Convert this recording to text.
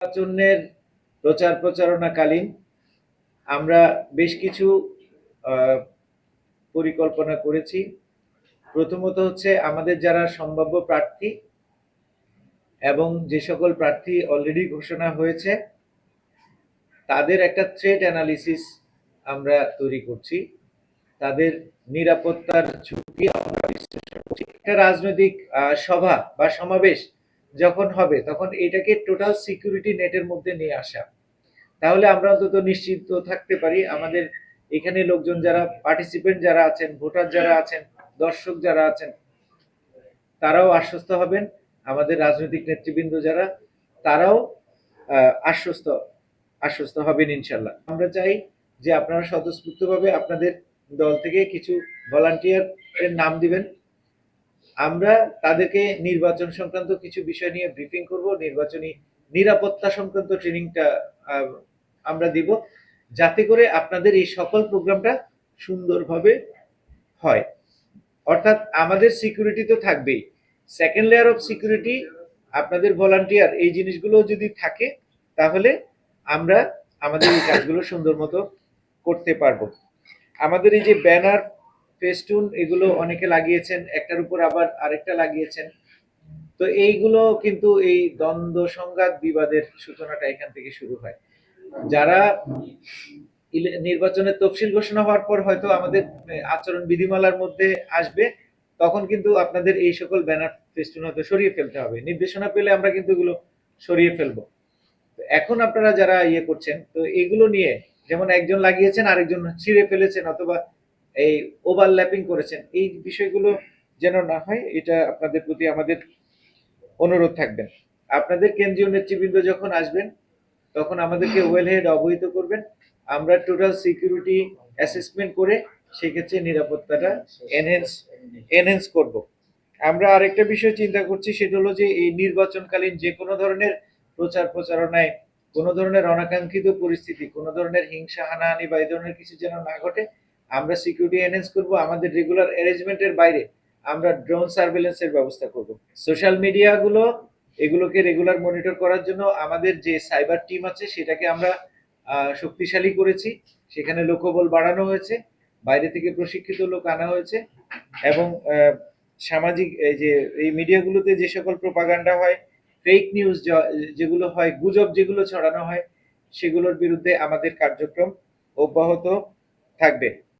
নির্বাচনের প্রচার প্রচারণাকালীন আমরা বেশ কিছু পরিকল্পনা করেছি। প্রথমত হচ্ছে আমাদের যারা সম্ভাব্য প্রার্থী এবং যে সকল প্রার্থী অলরেডি ঘোষণা হয়েছে, তাদের একটা থ্রেট অ্যানালিসিস আমরা তৈরি করছি। তাদের নিরাপত্তার ঝুঁকি আমরা বিশ্লেষণ করছি। একটা রাজনৈতিক সভা বা সমাবেশ যখন হবে, তখন এটাকে টোটাল সিকিউরিটি নেটের মধ্যে নিয়ে আসা। তাহলে আমরা অন্তত নিশ্চিত থাকতে পারি, আমাদের এখানে লোকজন যারা পার্টিসিপেন্ট যারা আছেন, ভোটার যারা আছেন, দর্শক যারা আছেন, তারাও আশ্বস্ত হবেন, আমাদের রাজনৈতিক নেতৃবৃন্দ যারা, তারাও আশ্বস্ত আশ্বস্ত হবেন ইনশাল্লাহ আমরা চাই যে আপনারা স্বতঃস্ফূর্তভাবে আপনাদের দল থেকে কিছু ভলান্টিয়ার এর নাম দিবেন। আমরা তাদেরকে নির্বাচন সংক্রান্ত কিছু বিষয় নিয়ে ব্রিফিং করব, নির্বাচনী নিরাপত্তা সংক্রান্ত ট্রেনিংটা আমরা দিব, যাতে করে আপনাদের এই সকল প্রোগ্রামটা সুন্দরভাবে হয়। অর্থাৎ আমাদের সিকিউরিটি তো থাকবেই। সেকেন্ড লেয়ার অফ সিকিউরিটি আপনাদের ভলান্টিয়ার এই জিনিসগুলো যদি থাকে, তাহলে আমরা আমাদের এই কাজগুলো সুন্দর মতো করতে পারব। আমাদের এই যে ব্যানার ফেস্টুন এগুলো অনেকে লাগিয়েছেন, একটার উপর আবার আরেকটা লাগিয়েছেন। তো এইগুলো কিন্তু এই দ্বন্দ্ব সংঘাত বিবাদের সূচনাটা এখান থেকে শুরু হয়। যারা নির্বাচনের তফসিল ঘোষণা হওয়ার পর হয়তো আমাদের আচরণ বিধিমালার মধ্যে আসবে, তখন কিন্তু আপনাদের এই সকল ব্যানার ফেস্টুন হয়তো সরিয়ে ফেলতে হবে। নির্দেশনা পেলে আমরা কিন্তু এগুলো সরিয়ে ফেলব। এখন আপনারা যারা ইয়ে করছেন, তো এগুলো নিয়ে যেমন একজন লাগিয়েছেন, আরেকজন ছিঁড়ে ফেলেছেন অথবা এই ওভারল্যাপিং করেছেন, এই বিষয়গুলো যেন না হয়, এটা আপনাদের প্রতি আমাদের অনুরোধ থাকবেন আপনাদের কেন্দ্রীয় নেতৃবৃন্দ যখন আসবেন, তখন আমাদেরকে ওয়েল হেড অবহিত করবেন। আমরা টোটাল সিকিউরিটি অ্যাসেসমেন্ট করে সেক্ষেত্রে নিরাপত্তাটা এনহেন্স এনহেন্স করব। আমরা আরেকটা বিষয় চিন্তা করছি, সেটা হলো যে এই নির্বাচনকালীন যে কোনো ধরনের প্রচার প্রচারণায়, কোনো ধরনের অনাকাঙ্ক্ষিত পরিস্থিতি, কোনো ধরনের হিংসা, হানাহানি বা এই ধরনের কিছু যেন না ঘটে আমরা সিকিউরিটি এনহেন্স করব, আমাদের রেগুলার অ্যারেঞ্জমেন্টের বাইরে আমরা ড্রোন সার্ভেলেন্সের ব্যবস্থা করব। সোশ্যাল মিডিয়াগুলো এগুলোকে রেগুলার মনিটর করার জন্য আমাদের যে সাইবার টিম আছে, সেটাকে আমরা শক্তিশালী করেছি। সেখানে লোকবল বাড়ানো হয়েছে, বাইরে থেকে প্রশিক্ষিত লোক আনা হয়েছে এবং সামাজিক, এই যে, এই মিডিয়াগুলোতে যে সকল প্রপাগান্ডা হয় ফেক নিউজ যেগুলো হয়, গুজব যেগুলো ছড়ানো হয়, সেগুলোর বিরুদ্ধে আমাদের কার্যক্রম অব্যাহত থাকবে।